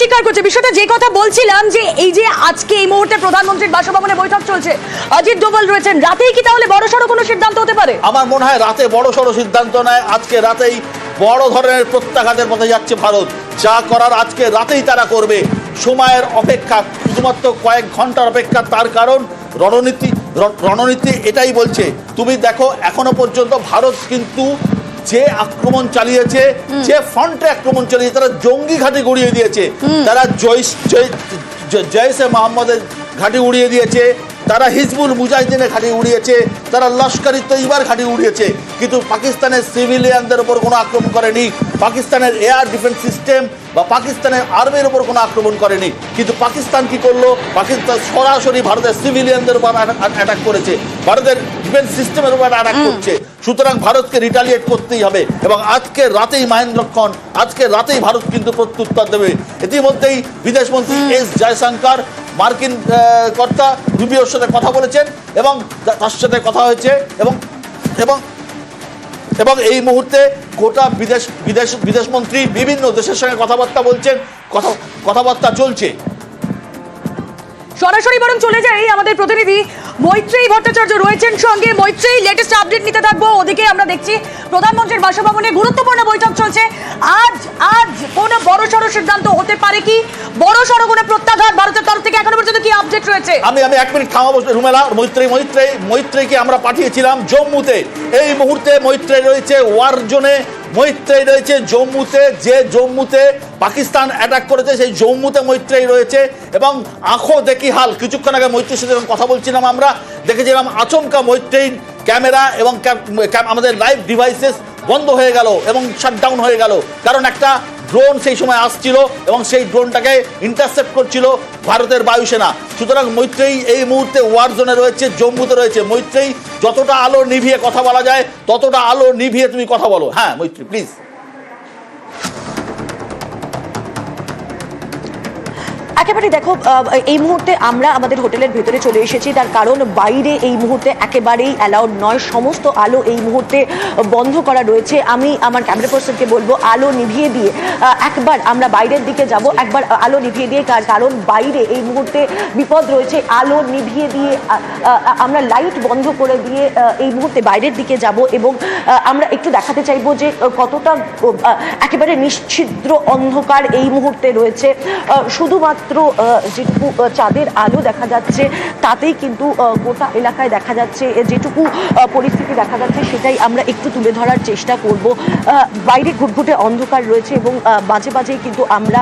স্বীকার করছে। বিষয়টা যে কথা বলছিলাম যে এই যে আজকে এই মুহূর্তে প্রধানমন্ত্রীর বাসভবনে বৈঠক চলছে, অজিত ডোভাল রয়েছেন, রাতেই কি তাহলে বড় সড়ো কোনো সিদ্ধান্ত হতে পারে? আমার মনে হয় রাতে বড় সড়ো সিদ্ধান্ত নেয়, আজকে রাতেই বড় ধরনের প্রত্যাঘাতের পথে যাচ্ছে ভারত। যা করার আজকে রাতেই তারা করবে। সময়ের অপেক্ষা, শুধুমাত্র কয়েক ঘণ্টার অপেক্ষা, তার কারণ রণনীতি রণনীতি এটাই বলছে। তুমি দেখো, এখনও পর্যন্ত ভারত কিন্তু যে আক্রমণ চালিয়েছে, যে ফ্রন্টে আক্রমণ চালিয়েছে, তারা জঙ্গি ঘাঁটি গড়িয়ে দিয়েছে। তারা জৈশ এ মোহাম্মদের ঘাঁটি উড়িয়ে দিয়েছে, তারা হিজবুল মুজাহিদিনের ঘাঁটি উড়িয়েছে, তারা লস্করি তৈবার ঘাঁটি উড়িয়েছে, কিন্তু পাকিস্তানের সিভিলিয়ানদের উপর কোনো আক্রমণ করেনি। পাকিস্তানের এয়ার ডিফেন্স সিস্টেম বা পাকিস্তানের আর্মির উপর কোনো আক্রমণ করেনি। কিন্তু পাকিস্তান কি করল? পাকিস্তান সরাসরি ভারতের সিভিলিয়ানদের উপর অ্যাটাক করেছে। ভারতের ডিফেন্স সিস্টেমের উপর অ্যাটাক করছে। সুতরাং ভারতকে রিটালিয়েট করতেই হবে এবং আজকে রাতেই মহেন্দ্রক্ষণ আজকে রাতেই ভারত কিন্তু প্রত্যুত্তর দেবে। ইতিমধ্যেই বিদেশমন্ত্রী এস জয়শঙ্কর মার্কিন কর্তা রুবিওর সাথে কথা বলেছেন এবং তার সাথে কথা হয়েছে এবং এবং এবং এই মুহূর্তে গোটা বিদেশ বিদেশ বিদেশমন্ত্রী বিভিন্ন দেশের সঙ্গে কথাবার্তা বলছেন, কথা, কথাবার্তা চলছে। সরাসরি বরং চলে যাই আমাদের প্রতিনিধি মৈত্রেয়ী ভট্টাচার্য রয়েছেন সঙ্গে। মৈত্রী লেটেস্ট আপডেট নিতে থাকব। ওদিকে আমরা দেখছি প্রধানমন্ত্রীর বাসভবনে গুরুত্বপূর্ণ বৈঠক চলছে। আজ আজ কোনো বড় সড়ো সিদ্ধান্ত হতে পারে কি? বড় সড়ো কোনো প্রত্যাঘাত ভারতের তরফ থেকে এখনও পর্যন্ত কি আপডেট রয়েছে? আমি আমি এক মিনিট থামাবো রুমেলা মৈত্রী মৈত্রী মৈত্রীকে আমরা পাঠিয়েছিলাম জম্মুতে। এই মুহূর্তে মৈত্রী রয়েছে ওয়ার জোনে মৈত্রী রয়েছে জম্মুতে, যে জম্মুতে পাকিস্তান অ্যাটাক করেছে, সেই জম্মুতে মৈত্রাই রয়েছে এবং আঁখো দেখি হাল। কিছুক্ষণ আগে মৈত্রীর সাথে যখন কথা বলছিলাম আমরা দেখেছিলাম আচমকা মৈত্রীর ক্যামেরা এবং আমাদের লাইভ ডিভাইসেস বন্ধ হয়ে গেল এবং শাটডাউন হয়ে গেল। কারণ একটা ড্রোন সেই সময় আসছিল এবং সেই ড্রোনটাকে ইন্টারসেপ্ট করছিল ভারতের বায়ুসেনা। সুতরাং মৈত্রেয়ী এই মুহূর্তে ওয়ার জোনে রয়েছে, জম্মুতে রয়েছে। মৈত্রেয়ী, যতটা আলো নিভিয়ে কথা বলা যায়, ততটা আলো নিভিয়ে তুমি কথা বলো। হ্যাঁ মৈত্রী প্লিজ একেবারে দেখো এই মুহূর্তে আমরা আমাদের হোটেলের ভেতরে চলে এসেছি। তার কারণ বাইরে এই মুহূর্তে একেবারেই অ্যালাউড নয়। সমস্ত আলো এই মুহূর্তে বন্ধ করা রয়েছে। আমি আমার ক্যামেরা পার্সনকে বলব, আলো নিভিয়ে দিয়ে একবার আমরা বাইরের দিকে যাব, একবার আলো নিভিয়ে দিয়ে, কার কারণ বাইরে এই মুহূর্তে বিপদ রয়েছে। আলো নিভিয়ে দিয়ে আমরা লাইট বন্ধ করে দিয়ে এই মুহূর্তে বাইরের দিকে যাব এবং আমরা একটু দেখাতে চাইব যে কতটা একেবারে নিশ্ছিদ্র অন্ধকার এই মুহূর্তে রয়েছে। শুধুমাত্র আহ, যেটুকু চাঁদের আলো দেখা যাচ্ছে তাতেই কিন্তু গোটা এলাকায় দেখা যাচ্ছে যেটুকু পরিস্থিতি দেখা যাচ্ছে সেটাই আমরা একটু তুলে ধরার চেষ্টা করব। বাইরে ঘুটঘুটে অন্ধকার রয়েছে এবং মাঝে মাঝেই কিন্তু আমরা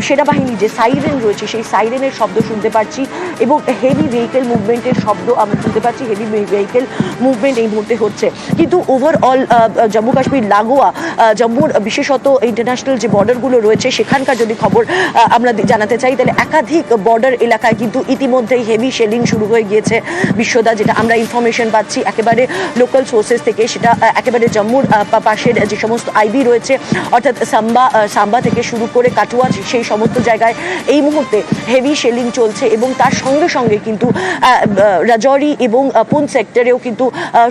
সেনাবাহিনী যে সাইরেন রয়েছে সেই সাইরেনের শব্দ শুনতে পাচ্ছি এবং হেভি ভেহিকেল মুভমেন্টের শব্দ আমরা শুনতে পাচ্ছি হেভি ভেহিকেল মুভমেন্ট এই মুহূর্তে হচ্ছে। কিন্তু ওভারঅল জম্মু কাশ্মীর লাগোয়া জম্মুর বিশেষত ইন্টারন্যাশনাল যে বর্ডারগুলো রয়েছে সেখানকার যদি খবর আমরা জানাতে চাই তাহলে একাধিক বর্ডার এলাকায় কিন্তু ইতিমধ্যেই হেভি শেলিং শুরু হয়ে গিয়েছে বিশ্বদা, যেটা আমরা ইনফরমেশন পাচ্ছি। একেবারে লোকাল সোর্সেস থেকে সেটা একেবারে জম্মুর পাশের যে সমস্ত আইবি রয়েছে, অর্থাৎ সাম্বা সাম্বা থেকে শুরু করে কাটুয়া সেই সমস্ত জায়গায় এই মুহূর্তে হেভি শেলিং চলছে এবং তার সঙ্গে সঙ্গে কিন্তু রাজৌরি এবং পুন সেক্টরেও কিন্তু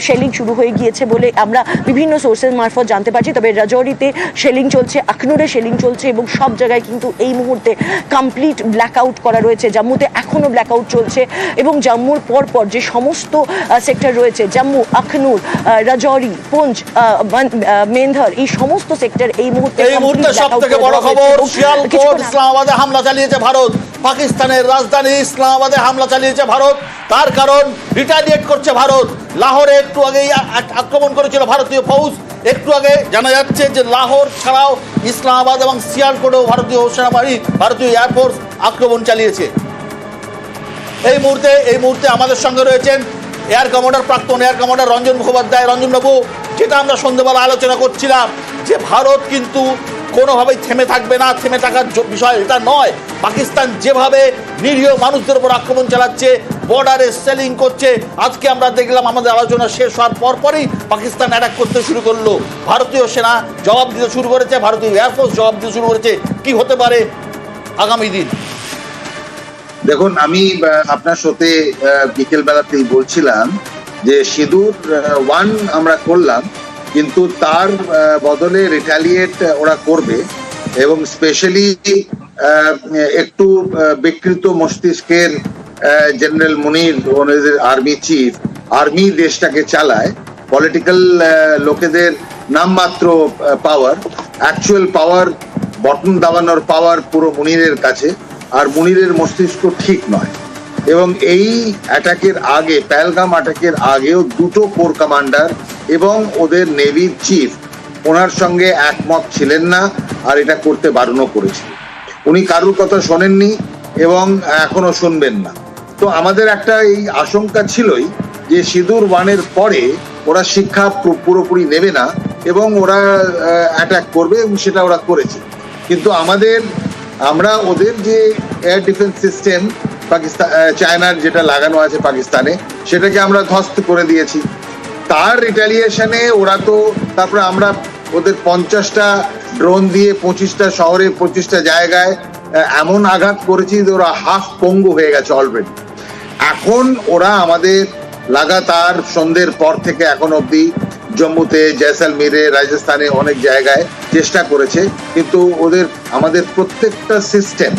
শেলিং শুরু হয়ে গিয়েছে বলে আমরা বিভিন্ন সোর্সের মারফত জানতে পারছি। তবে রাজৌরিতে শেলিং চলছে, আখনুরে শেলিং চলছে এবং সব জায়গায় কিন্তু এই মুহূর্তে কমপ্লিট ব্ল্যাকআউট করা রয়েছে। জম্মুতে এখনও ব্ল্যাকআউট চলছে এবং জম্মুর পর পর যে সমস্ত সেক্টর রয়েছে জম্মু আখনুর রাজৌরি মান- মেন্ধর এই সমস্ত সেক্টর এই মুহূর্তে এই মুহূর্তে complete সব blackout থেকে করে বড় খবর শিয়ালকোট ইসলামাবাদে হামলা চালিয়েছে ভারত। পাকিস্তানের রাজধানী ইসলামাবাদে হামলা চালিয়েছে ভারত। তার কারণ রিটালিয়েট করছে ভারত। লাহোরে একটু আগেই আক্রমণ করেছিল ভারতীয় ফৌজ। একটু আগে জানা যাচ্ছে যে লাহোর ছাড়াও ইসলামাবাদ এবং শিয়ালকোটেও ভারতীয় সেনাবাহিনী, ভারতীয় এয়ারফোর্স আক্রমণ চালিয়েছে। এই মুহূর্তে এই মুহূর্তে আমাদের সঙ্গে রয়েছেন এয়ার কমান্ডার, প্রাক্তন এয়ার কমান্ডার রঞ্জন মুখোপাধ্যায়। রঞ্জনবাবু যেটা আমরা সন্ধ্যেবেলা আলোচনা করছিলাম, যে ভারত কিন্তু কোনোভাবেই থেমে থাকবে না, থেমে থাকার বিষয় এটা নয়। পাকিস্তান যেভাবে নিরীহ মানুষদের উপর আক্রমণ চালাচ্ছে বর্ডারে সেলিং করছে। আজকে আমরা দেখলাম আমাদের আলোচনা শেষ হওয়ার পরপরই পাকিস্তান অ্যাটাক করতে শুরু করল। ভারতীয় সেনা জবাব দিতে শুরু করেছে। ভারতীয় এয়ারফোর্স জবাব দিতে শুরু করেছে। কি হতে পারে আগামী দিন? দেখুন, আমি আপনার সাথে বিকেল বেলাতেই বলছিলাম যে সিঁদুর ওয়ান আমরা করলাম, কিন্তু তার বদলে রিটালিয়েট ওরা করবে এবং স্পেশালি একটু বিকৃত মস্তিষ্কের general Munir army chief army দেশটাকে চালায়। পলিটিক্যাল লোকেদের নামমাত্র পাওয়ার অ্যাকচুয়াল পাওয়ার বটন দাবানোর পাওয়ার পুরো মুনিরের কাছে। আর মুনিরের মস্তিষ্ক ঠিক নয়। এবং এই অ্যাটাকের আগে প্যালগাম অ্যাটাকের আগেও দুটো কোর কমান্ডার এবং ওদের নেভির চিফ ওনার সঙ্গে একমত ছিলেন না আর এটা করতে বারণও করেছিল। উনি কারুর কথা শোনেননি এবং এখনও শুনবেন না। তো আমাদের একটা এই আশঙ্কা ছিলই যে সিঁদুর ওয়ানের পরে ওরা শিক্ষা পুরোপুরি নেবে না এবং ওরা অ্যাটাক করবে এবং সেটা ওরা করেছে। কিন্তু আমাদের, আমরা ওদের যে এয়ার ডিফেন্স সিস্টেম পাকিস্তান চায়নার যেটা লাগানো আছে পাকিস্তানে, সেটাকে আমরা ধ্বস্ত করে দিয়েছি। তার রিটালিয়েশনে ওরা তো, তারপরে আমরা ওদের পঞ্চাশটা ড্রোন দিয়ে পঁচিশটা শহরে পঁচিশটা জায়গায় এমন আঘাত করেছি যে ওরা হাফ পঙ্গু হয়ে গেছে অলরেডি এখন ওরা আমাদের লাগাতার সন্ধ্যের পর থেকে এখন অবধি জম্মুতে জয়সালমীরে রাজস্থানে অনেক জায়গায় চেষ্টা করেছে। কিন্তু ওদের, আমাদের প্রত্যেকটা সিস্টেম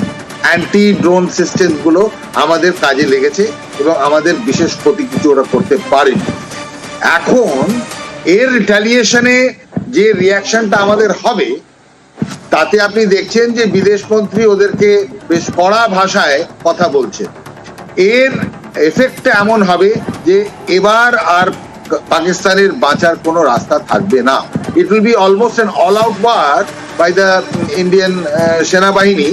অ্যান্টি ড্রোন সিস্টেমগুলো আমাদের কাজে লেগেছে এবং আমাদের বিশেষ ক্ষতি কিছু ওরা করতে পারেনি। এখন এর রিটালিয়েশনে যে রিয়াকশনটা আমাদের হবে, তাতে আপনি দেখছেন যে বিদেশ মন্ত্রী ওদেরকে বেশ কড়া ভাষায় কথা বলছে এর এফেক্টটা এমন হবে যে এবার আর পাকিস্তানের বাঁচার কোনো রাস্তা থাকবে না। It will be almost an all out war by the Indian সেনাবাহিনী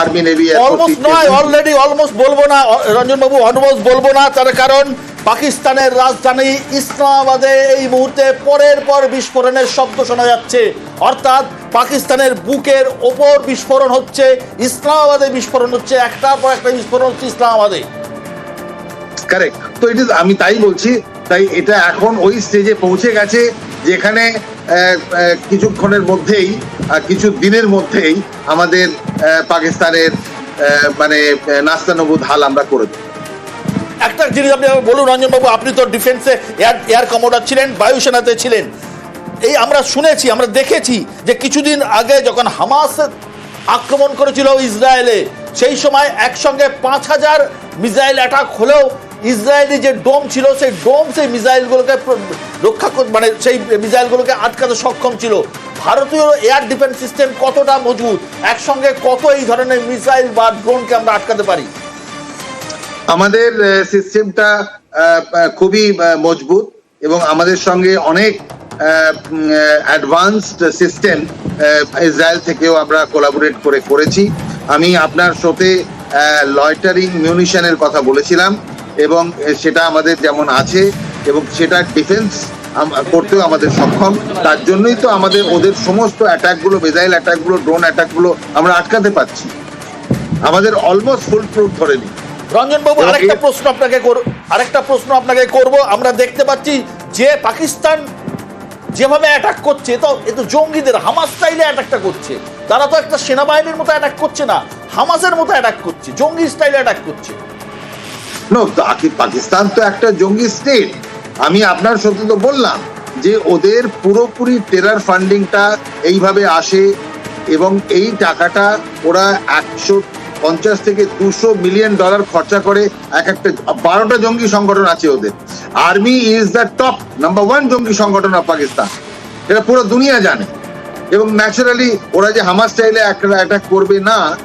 আর্মি নেভি অলমোস্ট নয় অলরেডি অলমোস্ট বলব না রঞ্জন বাবু অলমোস্ট বলব না তার কারণ পাকিস্তানের রাজধানী ইসলামাবাদে এই মুহূর্তে পরের পর বিস্ফোরণের শব্দ শোনা যাচ্ছে। অর্থাৎ পাকিস্তানের বুকের ওপর বিস্ফোরণ হচ্ছে, ইসলামাবাদে বিস্ফোরণ হচ্ছে, একটার পর একটা বিস্ফোরণ হচ্ছে ইসলামাবাদে। কারেক্ট তো এটা আমি তাই বলছি, তাই এটা এখন ওই স্টেজে পৌঁছে গেছে, যেখানে কিছুক্ষণের মধ্যেই কিছু দিনের মধ্যেই আমাদের পাকিস্তানের মানে নাস্তানবুদ হাল আমরা করে দেবো একটা জিনিস আপনি বলুন, রঞ্জনবাবু, আপনি তো ডিফেন্সে এয়ার এয়ার কমোডার ছিলেন, বায়ুসেনাতে ছিলেন। এই আমরা শুনেছি, আমরা দেখেছি যে কিছুদিন আগে যখন হামাস আক্রমণ করেছিল ইসরায়েলে, সেই সময় একসঙ্গে পাঁচ হাজার মিসাইল অ্যাটাক হলেও ইসরায়েলি যে ডোম ছিল, সেই ডোম সেই মিসাইলগুলোকে রক্ষা মানে সেই মিসাইলগুলোকে আটকাতে সক্ষম ছিল। ভারতীয় এয়ার ডিফেন্স সিস্টেম কতটা মজবুত? একসঙ্গে কত এই ধরনের মিসাইল বা ড্রোনকে আমরা আটকাতে পারি? আমাদের সিস্টেমটা খুবই মজবুত এবং আমাদের সঙ্গে অনেক অ্যাডভান্সড সিস্টেম ইসরায়েল থেকেও আমরা কোলাবোরেট করে করেছি। আমি আপনার শোতে লয়টারিং মিউনিশনের কথা বলেছিলাম এবং সেটা আমাদের যেমন আছে এবং সেটা ডিফেন্স করতেও আমাদের সক্ষম। তার জন্যই তো আমাদের ওদের সমস্ত অ্যাটাকগুলো মিসাইল অ্যাটাকগুলো ড্রোন অ্যাটাকগুলো আমরা আটকাতে পারছি। আমাদের অলমোস্ট ফুল প্রুফ ধরে নিই রঞ্জন বাবু আরেকটা প্রশ্ন আপনাকে আরেকটা প্রশ্ন আপনাকে করব। আমরা দেখতে পাচ্ছি যে পাকিস্তান যেভাবে অ্যাটাক করছে তো এ তো জঙ্গিদের হামাস স্টাইলে অ্যাটাকটা করছে। তারা তো একটা সেনাবাহিনীর মতো অ্যাটাক করছে না হামাসের মতো অ্যাটাক করছে জঙ্গি স্টাইলে অ্যাটাক করছে। পাকিস্তান তো একটা জঙ্গি স্টেট আমি আপনার সত্যি তো বললাম যে ওদের পুরোপুরি টেরার ফান্ডিংটা এইভাবে আসে এবং এই টাকাটা ওরা একশো পঞ্চাশ থেকে দুশো মিলিয়ন ডলার খরচা করে এক একটা বারোটা জঙ্গি সংগঠন আছে ওদের। Army is the top number one জঙ্গি সংগঠন অফ পাকিস্তান এটা পুরো দুনিয়া জানে। এবং ন্যাচারালি ওরা যে হামাস স্টাইলে অ্যাটাক করবে না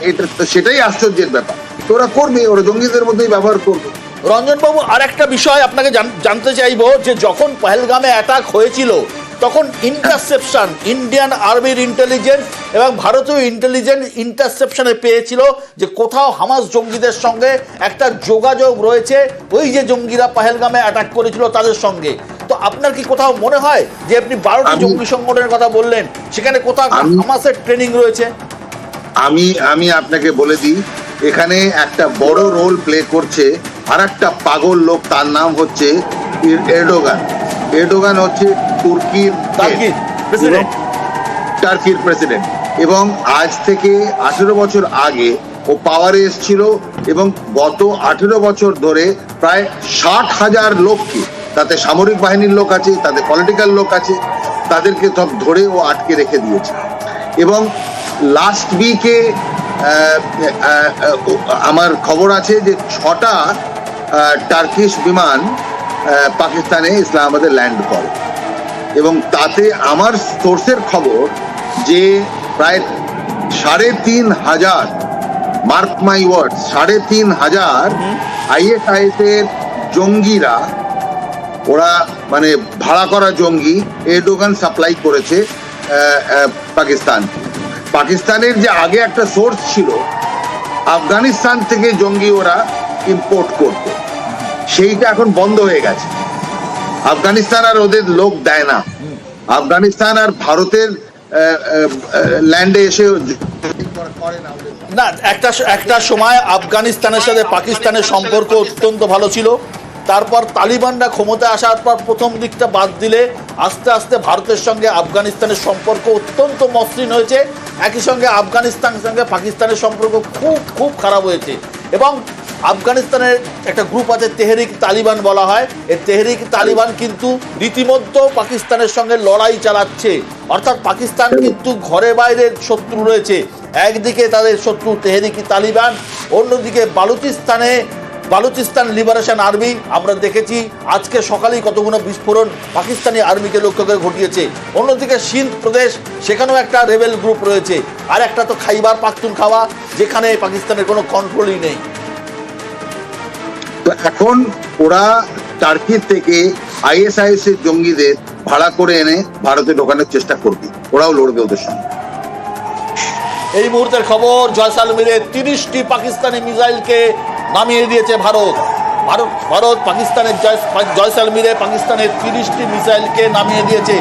এটা সেটাই আশ্চর্যের ব্যাপার। তো ওরা করবে, ওরা জঙ্গিদের মধ্যেই ব্যবহার করবে। রঞ্জন বাবু আর একটা বিষয় আপনাকে জান- জানতে চাইব যে যখন পহেলগামে অ্যাটাক হয়েছিল তখন ইন্টারসেপশন ইন্ডিয়ান আর্মির ইন্টেলিজেন্স এবং ভারতীয় ইন্টেলিজেন্স ইন্টারসেপশনে পেয়েছিল যে কোথাও হামাস জঙ্গিদের সঙ্গে একটা যোগাযোগ রয়েছে। ওই যে জঙ্গিরা পাহেলগামে অ্যাটাক করেছিল তাদের সঙ্গে। তো আপনার কি কোথাও মনে হয় যে আপনি বারোটি জঙ্গি সংগঠনের কথা বললেন সেখানে কোথাও হামাসের ট্রেনিং রয়েছে? আমি আমি আপনাকে বলে দিই এখানে একটা বড় রোল প্লে করছে আর একটা পাগল লোক তার নাম হচ্ছে এরডোগান। এরডোগান হচ্ছে তুর্কির টার্কির প্রেসিডেন্ট। এবং আজ থেকে আঠেরো বছর আগে ও পাওয়ারে এসেছিল এবং গত আঠেরো বছর ধরে প্রায় ষাট হাজার লোককে তাতে সামরিক বাহিনীর লোক আছে তাতে পলিটিক্যাল লোক আছে তাদেরকে সব ধরে ও আটকে রেখে দিয়েছে। এবং লাস্ট উইকে আমার খবর আছে যে ছটা টার্কিশ বিমান পাকিস্তানে ইসলামাবাদে ল্যান্ড করে এবং তাতে আমার সোর্সের খবর যে প্রায় সাড়ে তিন হাজার মার্ক মাই ওয়ার্ড সাড়ে তিন হাজার আইএসআইএস এর জঙ্গিরা, ওরা মানে ভাড়া করা জঙ্গি এডোগান সাপ্লাই করেছে পাকিস্তান। পাকিস্তানের যে আগে একটা সোর্স ছিল, আফগানিস্তান থেকে জঙ্গি ওরা ইম্পোর্ট করত। সেইটা এখন বন্ধ হয়ে গেছে। আফগানিস্তান আর ওদের লোক দেয় না। আফগানিস্তান আর ভারতের ল্যান্ডে এসে না, একটা একটা সময় আফগানিস্তানের সাথে পাকিস্তানের সম্পর্ক অত্যন্ত ভালো ছিল। তারপর তালিবানরা ক্ষমতায় আসার পর প্রথম দিকটা বাদ দিলে আস্তে আস্তে ভারতের সঙ্গে আফগানিস্তানের সম্পর্ক অত্যন্ত মসৃণ হয়েছে। একই সঙ্গে আফগানিস্তানের সঙ্গে পাকিস্তানের সম্পর্ক খুব খুব খারাপ হয়েছে। এবং আফগানিস্তানের একটা গ্রুপ আছে তেহরিক তালিবান বলা হয়। এই তেহরিক তালিবান কিন্তু রীতিমতো পাকিস্তানের সঙ্গে লড়াই চালাচ্ছে। অর্থাৎ পাকিস্তান কিন্তু ঘরে বাইরে শত্রু রয়েছে। একদিকে তাদের শত্রু তেহরিকি তালিবান, অন্যদিকে বালুচিস্তানে, বালুচিস্তান লিবারেশন আর্মি। আমরা দেখেছি আজকে সকালেই কতগুলো বিস্ফোরণ পাকিস্তানি আর্মিকে লক্ষ্য করে ঘটিয়েছে। অন্যদিকে সিন্ধ প্রদেশ, সেখানেও একটা রেবেল গ্রুপ রয়েছে। আর একটা তো খাইবার পাখতুন খাওয়া যেখানে পাকিস্তানের কোনো কন্ট্রোলই নেই। তো এখন ওরা টার্কি থেকে আইএসআইএস এর জঙ্গিদের ভাড়া করে এনে ভারতে ঢোকানোর চেষ্টা করবে। ওরাও লড়বে ওদের সঙ্গে। এই মুহূর্তের খবর জয়সালমীরে তিরিশটি পাকিস্তানি মিসাইলকে নামিয়ে দিয়েছে ভারত। ভারত ভারত পাকিস্তানের জয় জয়সালমীরে পাকিস্তানের তিরিশটি মিসাইলকে নামিয়ে দিয়েছে।